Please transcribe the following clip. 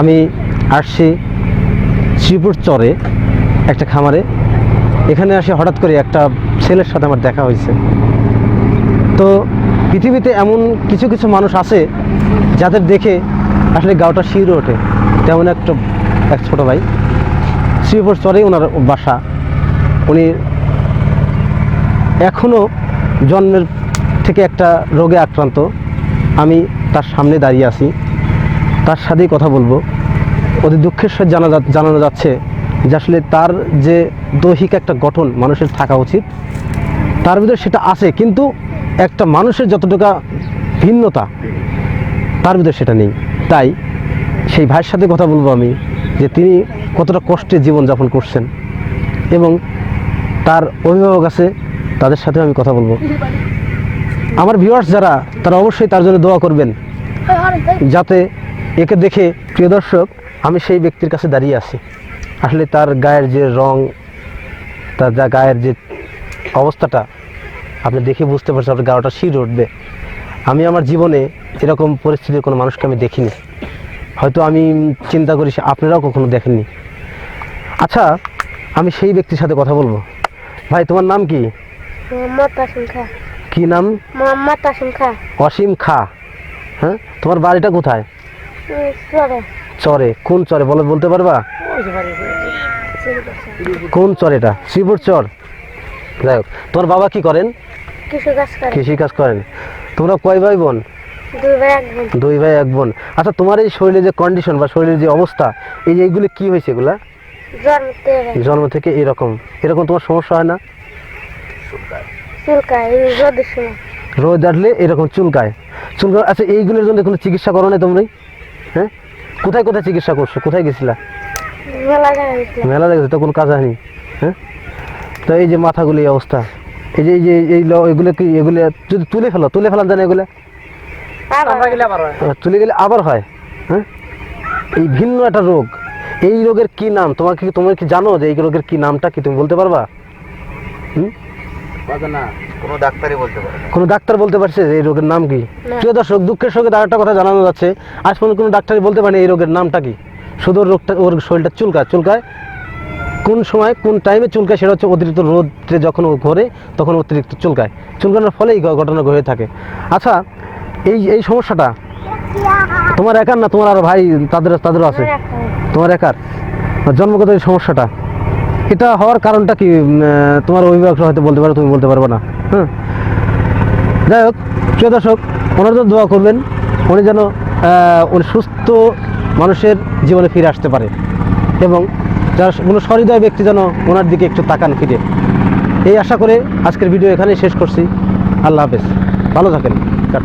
আমি আসছি শ্রীপুর চরে একটা খামারে। এখানে আসে হঠাৎ করে একটা ছেলের সাথে আমার দেখা হয়েছে। তো পৃথিবীতে এমন কিছু কিছু মানুষ আছে যাদের দেখে আসলে গাওটা শিউরে ওঠে। তেমন একটা, এক ছোটো ভাই। শ্রীপুর চরে ওনার বাসা। উনি এখনও জন্মের থেকে একটা রোগে আক্রান্ত। আমি তার সামনে দাঁড়িয়ে আছি। তার সাথেই কথা বলব। অতি দুঃখের সাথে জানা জানানো যাচ্ছে যে আসলে তার যে দৈহিক একটা গঠন মানুষের থাকা উচিত, তার ভিতরে সেটা আছে, কিন্তু একটা মানুষের যতটুকু ভিন্নতা, তার ভিতরে সেটা নেই। তাই সেই ভাইয়ের সাথে কথা বলব আমি, যে তিনি কতটা কষ্টে জীবনযাপন করছেন এবং তার অভিভাবক আছে, তাদের সাথে আমি কথা বলব। আমার ভিউয়ার্স যারা, তারা অবশ্যই তার জন্য দোয়া করবেন, যাতে একে দেখে প্রিয় দর্শক আমি সেই ব্যক্তির কাছে দাঁড়িয়ে আছি। আসলে তার গায়ের যে রং তার যা গায়ের যে অবস্থাটা আপনি দেখে বুঝতে পারছেন আপনার গাওটা শির উঠবে। আমি আমার জীবনে এরকম পরিস্থিতির কোনো মানুষকে আমি দেখিনি। হয়তো আমি চিন্তা করি আপনারাও কখনো দেখেননি। আচ্ছা আমি সেই ব্যক্তির সাথে কথা বলব। ভাই তোমার নাম কি? কি নাম? মোহাম্মদ অসীম খা। হ্যাঁ? তোমার বাড়িটা কোথায়? চরে। কোন চরে? বলো বলতে পারবা? কোন চর এটা? শ্রীপুর চর? যাই হোক তোমার বাবা কি করেন? কৃষি কাজ করেন। তোমরা কয় ভাই বোন? দুই ভাই এক বোন। আচ্ছা তোমার এই শরীরের যে কন্ডিশন বা শরীরের যে অবস্থা এই যে এইগুলো কি হয়েছে এগুলা? জন্ম থেকে এরকম। এরকম। তোমার সমস্যা হয় না? রোদ আসলে এরকম চুলকায়। চুলকায় আচ্ছা এইগুলোর জন্য কোনো চিকিৎসা করো না তোমরাই? হ্যাঁ? কোথায় কোথায় চিকিৎসা করছ? কোথায় গেছিলা? মেলা গেছিলাম তো কোনো কাজ হয়নি? হ্যাঁ? তো এই যে মাথাগুলি অবস্থা। এই যে এই যে এই এগুলো কি এগুলো যদি তুলে ফেলো তুলে ফেলান জানে এগুলো? তুলে গেলে আবার হয় হ্যাঁ? এই ভিন্ন একটা রোগ। এই রোগের কি নাম? তোমাকে তোমার কি জানো যে এই রোগের কি নামটা কি? তুমি বলতে পারবা? হুম? না। কোনো ডাক্তারই বলতে পারে কোনো ডাক্তার বলতে পারছে যে এই রোগের নাম কি। প্রিয় দর্শক দুঃখের সঙ্গে আর একটা কথা জানানো যাচ্ছে। আজ পর্যন্ত কোনো ডাক্তারই বলতে পারেনি এই রোগের নামটা কি। শুধু রোগটা ওর শরীরটা চুলকায়। চুলকায় কোন সময় কোন টাইমে চুলকায় সেটা হচ্ছে অতিরিক্ত রোদে যখন ও ঘোরে তখন অতিরিক্ত চুলকায়। চুলকানোর ফলে এই ঘটনা ঘটে থাকে। আচ্ছা এই এই সমস্যাটা তোমার একার না তোমার আরও ভাই তাদের তাদেরও আছে। তোমার একার। জন্মগত এই সমস্যাটা এটা হওয়ার কারণটা কি? তোমার অভিভাবকরা হয়তো বলতে পারো, তুমি বলতে পারবে না। হ্যাঁ যাই হোক, প্রিয় দর্শক, ওনার দোয়া করবেন, উনি যেন উনি সুস্থ মানুষের জীবনে ফিরে আসতে পারে এবং যার কোনো সহৃদয় ব্যক্তি যেন ওনার দিকে একটু তাকান ফিরে। এই আশা করে আজকের ভিডিও এখানেই শেষ করছি। আল্লাহ হাফেজ। ভালো থাকেন। কাট